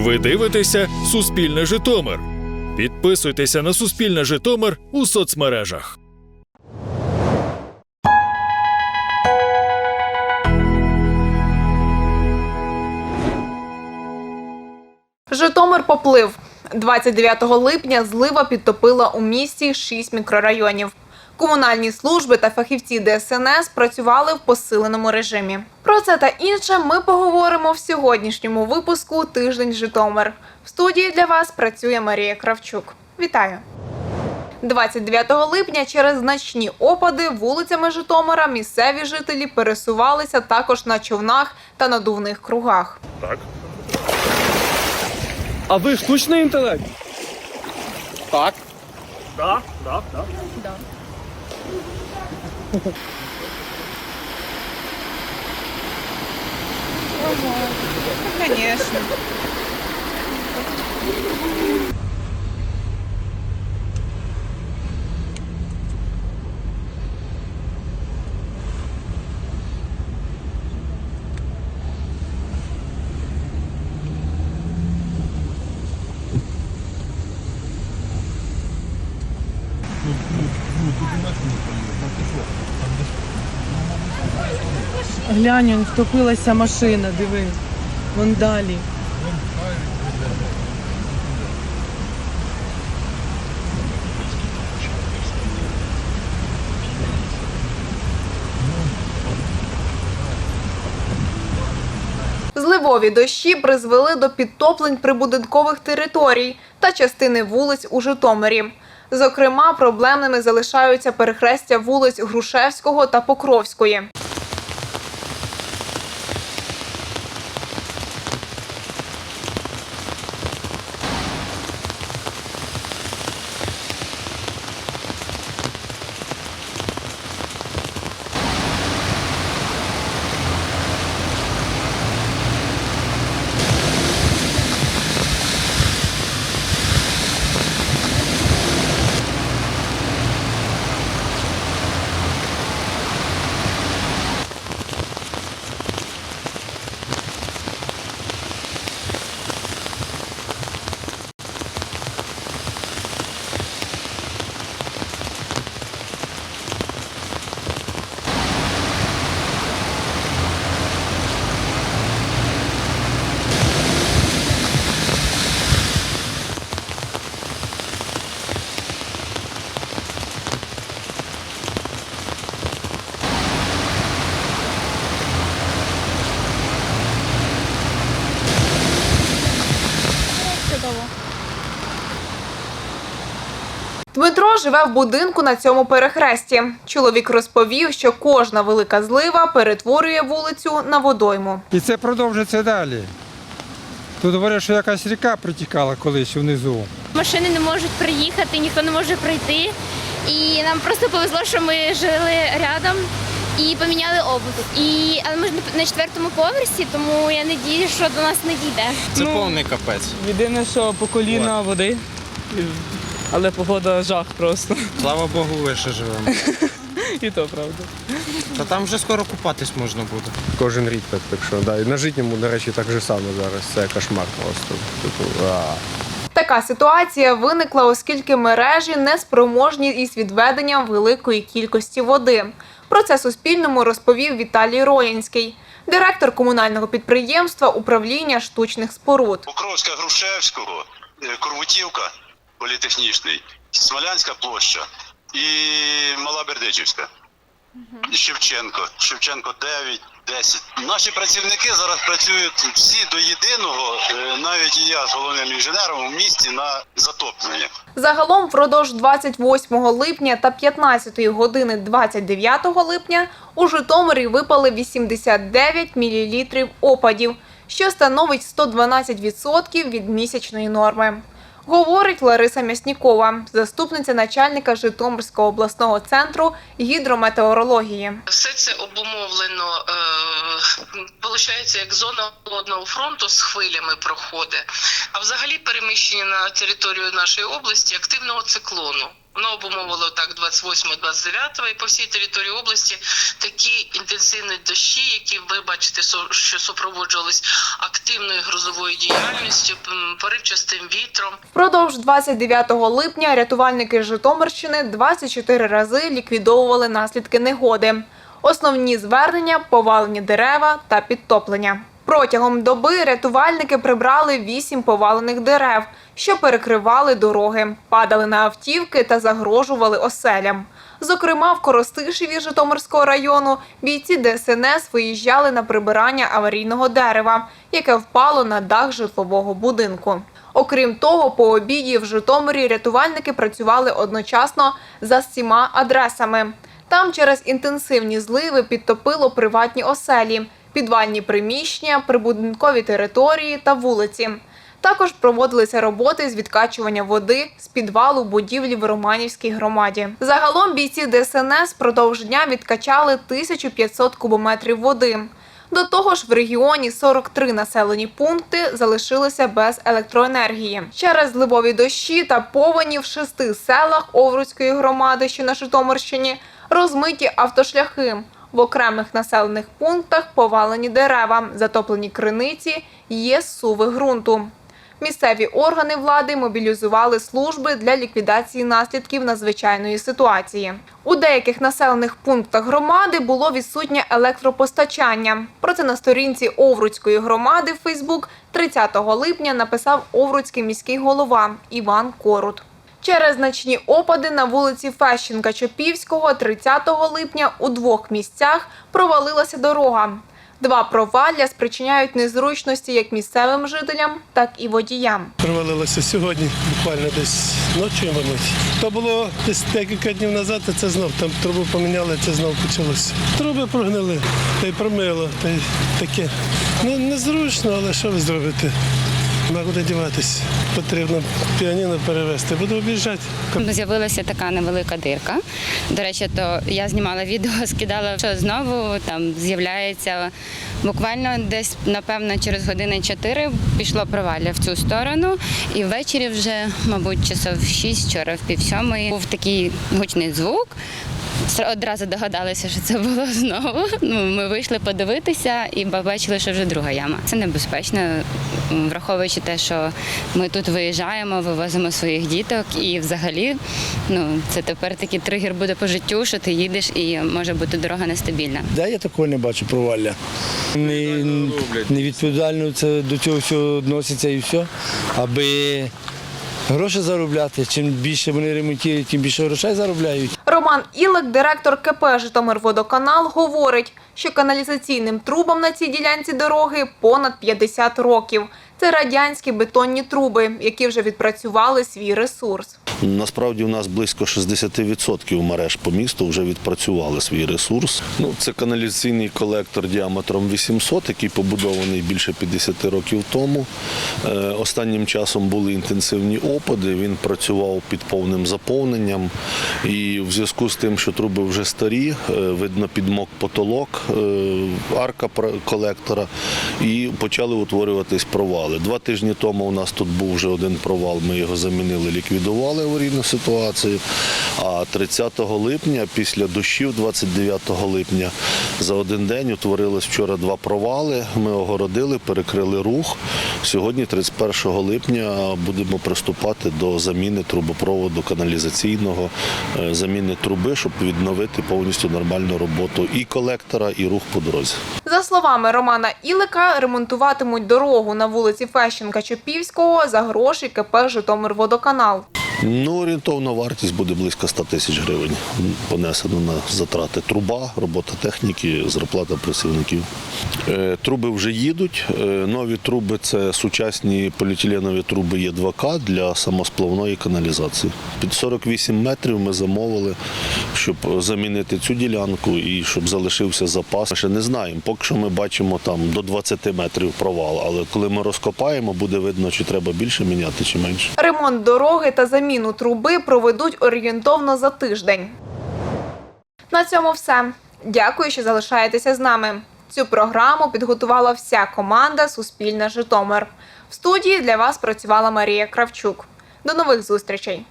Ви дивитеся Суспільне Житомир. Підписуйтеся на Суспільне Житомир у соцмережах. Житомир поплив. 29 липня злива підтопила у місті 6 мікрорайонів. Комунальні служби та фахівці ДСНС працювали в посиленому режимі. Про це та інше ми поговоримо в сьогоднішньому випуску Тиждень Житомир. В студії для вас працює Марія Кравчук. Вітаю! 29 липня через значні опади вулицями Житомира місцеві жителі пересувалися також на човнах та надувних кругах. Так. А ви штучний інтелект? Так. Да, да. Конечно. Глянь, он втопилася машина, диви. Вон далі. Зливові дощі призвели до підтоплень прибудинкових територій та частини вулиць у Житомирі. Зокрема, проблемними залишаються перехрестя вулиць Грушевського та Покровської. Дмитро живе в будинку на цьому перехресті. Чоловік розповів, що кожна велика злива перетворює вулицю на водойму. І це продовжиться далі. Тут говорять, що якась ріка протікала колись внизу. Машини не можуть приїхати, ніхто не може пройти. І нам просто повезло, що ми жили рядом і поміняли обув. І але ми ж на четвертому поверсі, тому я надію, що до нас не дійде. Це Ну, повний капець. Єдине, що по коліна води. Але погода жах просто. Слава Богу, ви ще живемо. І то правда. Та там вже скоро купатись можна буде. Кожен рік так, так що да. І на житньому, до речі, так же само зараз. Це кошмар просто. Типу, а. Така ситуація виникла, оскільки мережі не спроможні із відведенням великої кількості води. Про це Суспільному розповів Віталій Роянський, директор комунального підприємства управління штучних споруд. Покровська Грушевського, е, Кормутівка, політехнічний, Смолянська площа і Мала Бердичівська. І Шевченко. Шевченко 9, 10. Наші працівники зараз працюють всі до єдиного, е, навіть і я з головним інженером у місті на затоплення. Загалом впродовж 28 липня та 15 години 29 липня у Житомирі випали 89 мл опадів, що становить 112% від місячної норми. Говорить Лариса М'яснікова, заступниця начальника Житомирського обласного центру гідрометеорології. Все це обумовлено, е, виходить, як зона холодного фронту з хвилями проходить. А взагалі переміщення на територію нашої області активного циклону. Воно обумовило так 28-29 і по всій території області такі інтенсивні дощі, які ви бачите, що супроводжувались активною грозовою діяльністю, поривчастим вітром. Впродовж 29 липня рятувальники Житомирщини 24 рази ліквідовували наслідки негоди. Основні звернення повалені дерева та підтоплення. Протягом доби рятувальники прибрали 8 повалених дерев, що перекривали дороги, падали на автівки та загрожували оселям. Зокрема, в Коростишеві Житомирського району бійці ДСНС виїжджали на прибирання аварійного дерева, яке впало на дах житлового будинку. Окрім того, по обіді в Житомирі рятувальники працювали одночасно за всіма адресами. Там через інтенсивні зливи підтопило приватні оселі, підвальні приміщення, прибудинкові території та вулиці. Також проводилися роботи з відкачування води з підвалу будівлі в Романівській громаді. Загалом бійці ДСНС впродовж дня відкачали 1500 кубометрів води. До того ж, в регіоні 43 населені пункти залишилися без електроенергії. Через зливові дощі та повені в шести селах Овруцької громади, що на Житомирщині, розмиті автошляхи. В окремих населених пунктах повалені дерева, затоплені криниці, є суви ґрунту. Місцеві органи влади мобілізували служби для ліквідації наслідків надзвичайної ситуації. У деяких населених пунктах громади було відсутнє електропостачання. Про це на сторінці Овруцької громади в Фейсбук 30 липня написав Овруцький міський голова Іван Корут. Через значні опади на вулиці Фещенка Чопівського 30 липня у двох місцях провалилася дорога. Два провалля спричиняють незручності як місцевим жителям, так і водіям. Провалилося сьогодні, буквально десь ночі, мабуть. То було десь декілька днів назад, а це знов там трубу поміняли, це знов почалося. Труби прогнили, та й промило, та й таке. Ну, незручно, але що ви зробите? Нема куди. Потрібно піаніно перевезти. Буду об'їжджати. З'явилася така невелика дирка. До речі, то я знімала відео, скидала, що знову там з'являється буквально десь, напевно, через години 4 пішло провалля в цю сторону. І ввечері вже, мабуть, часов 6, вчора в пів сьомої, був такий гучний звук. Одразу догадалися, що це було знову. Ну, ми вийшли подивитися і побачили, що вже друга яма. Це небезпечно, враховуючи те, що ми тут виїжджаємо, вивозимо своїх діток, і взагалі ну, це тепер такий тригер буде по життю, що ти їдеш і може бути дорога нестабільна. Де я такого не бачу провалля. Не, невідповідально це до цього всього відноситься і все. Аби гроші заробляти. Чим більше вони ремонтують, тим більше грошей заробляють. Роман Ілик, директор КП «Житомирводоканал», говорить, що каналізаційним трубам на цій ділянці дороги понад 50 років. Це радянські бетонні труби, які вже відпрацювали свій ресурс. Насправді у нас близько 60% мереж по місту вже відпрацювали свій ресурс. Ну, це каналізаційний колектор діаметром 800, який побудований більше 50 років тому. Е, Останнім часом були інтенсивні опади. Він працював під повним заповненням. І в зв'язку з тим, що труби вже старі, е, видно підмок потолок, е, арка колектора, і почали утворюватись провали. Два тижні тому у нас тут був вже один провал. Ми його замінили, ліквідували аварійну ситуацію. А 30 липня, після дощів, 29 липня, за один день утворилось вчора два провали. Ми огородили, перекрили рух. Сьогодні, 31 липня, будемо приступати до заміни трубопроводу каналізаційного, е, заміни труби, щоб відновити повністю нормальну роботу і колектора, і рух по дорозі. За словами Романа Ілика, ремонтуватимуть дорогу на вулиці Фещенка Чопівського за гроші КП «Житомирводоканал». Ну, орієнтовна вартість буде близько 100 тисяч гривень. Понесено на затрати труба, робота техніки, зарплата працівників. Е, Труби вже їдуть. Е, Нові труби це сучасні поліетиленові труби Є2К для самосплавної каналізації. Під 48 метрів ми замовили, щоб замінити цю ділянку і щоб залишився запас. Ми ще не знаємо. Поки що ми бачимо там до 20 метрів провал, але коли ми розкопаємо, буде видно, чи треба більше міняти, чи менше. Ремонт дороги та заміну труби проведуть орієнтовно за тиждень. На цьому все. Дякую, що залишаєтеся з нами. Цю програму підготувала вся команда Суспільне Житомир. В студії для вас працювала Марія Кравчук. До нових зустрічей!